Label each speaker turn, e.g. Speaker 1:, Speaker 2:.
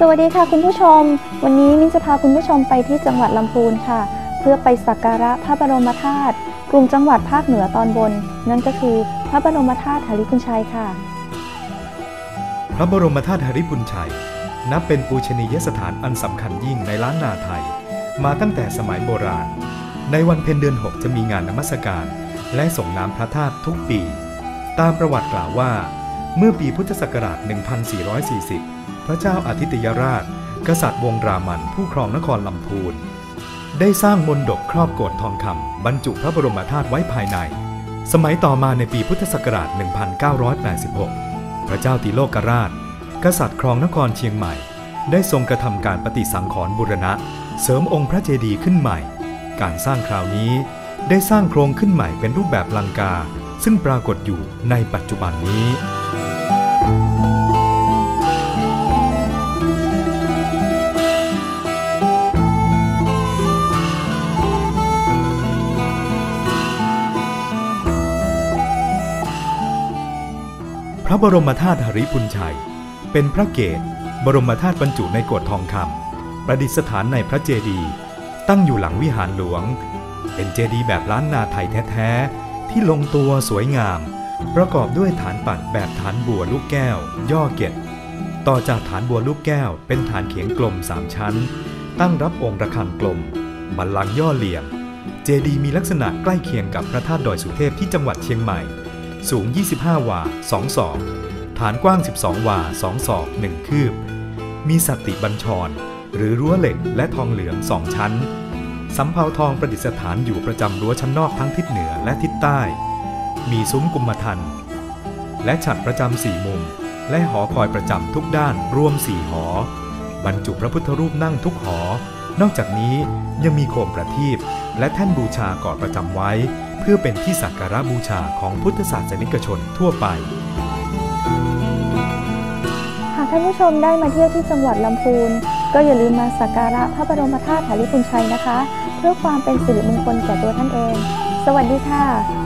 Speaker 1: สวัสดีค่ะคุณผู้ชม วันนี้มิ้นจะพาคุณผู้ชมไปที่จังหวัดลำพูนค่ะ เพื่อไปสักการะพระบรมธาตุกลุ่มจังหวัดภาคเหนือตอนบน นั่นก็คือพระบรมธาตุหริพุนชัยค่ะ
Speaker 2: พระบรมธาตุหริพุนชัย นับเป็นปูชนียสถานอันสำคัญยิ่งในล้านนาไทย มาตั้งแต่สมัยโบราณ ในวันเพ็ญเดือน 6 จะมีงานนมัสการ และส่งน้ำพระธาตุทุกปี ตามประวัติกล่าวว่า เมื่อปีพุทธศักราช 1440 พระเจ้าอาทิตยราช กษัตริย์วงรามันผู้ครองนครลำพูน ได้สร้างมนดกครอบโกรธทองคำบรรจุพระบรมธาตุไว้ภายใน สมัยต่อมาในปีพุทธศักราช 1986 พระเจ้าติโลกราช กษัตริย์ครองนครเชียงใหม่ ได้ทรงกระทำการปฏิสังขรณ์บุรณะ เสริมองค์พระเจดีย์ขึ้นใหม่ การสร้างคราวนี้ได้สร้างโครงขึ้นใหม่เป็นรูปแบบลังกา ซึ่งปรากฏอยู่ในปัจจุบันนี้ พระบรมธาตุหริพุนชัย เป็นพระเกศบรมธาตุบรรจุในโกรธทองคำประดิษฐานในพระเจดีย์ตั้งอยู่หลังวิหารหลวง เป็นเจดีย์แบบล้านนาไทยแท้ๆ ที่ลงตัวสวยงาม ประกอบด้วยฐานปัดแบบฐานบัวลูกแก้ว ย่อเกตต่อจากฐานบัวลูกแก้ว เป็นฐานเขียงกลมสามชั้น ตั้งรับองค์ระฆังกลมบัลลังก์ย่อเหลี่ยม เจดีย์มีลักษณะใกล้เคียงกับพระธาตุดอยสุเทพที่จังหวัดเชียงใหม่ สูง 25 วา 2 ศอก ฐานกว้าง 12 วา 2 ศอก 1 คืบ มีสัตติบัญชร หรือรั้วเหล็กและทองเหลืองสองชั้น สำเภาทองประดิษฐานอยู่ประจำรั้วชั้นนอกทั้งทิศเหนือและทิศใต้ มีซุ้มกุมทัน และฉัดประจำสี่มุม และหอคอยประจำทุกด้านรวมสี่หอ บรรจุพระพุทธรูปนั่งทุกหอ นอกจากนี้ยังมีโคมประทีปและแท่นบูชาก่อประจำไว้ เพื่อเป็นที่สักการะบูชาของพุทธศาสนิกชนทั่วไป
Speaker 1: หากท่านผู้ชมได้มาเที่ยวที่จังหวัดลำพูน ก็อย่าลืมมาสักการะพระบรมธาตุหริพุนชัยนะคะ เพื่อความเป็นสิริมงคลแก่ตัวท่านเอง สวัสดีค่ะ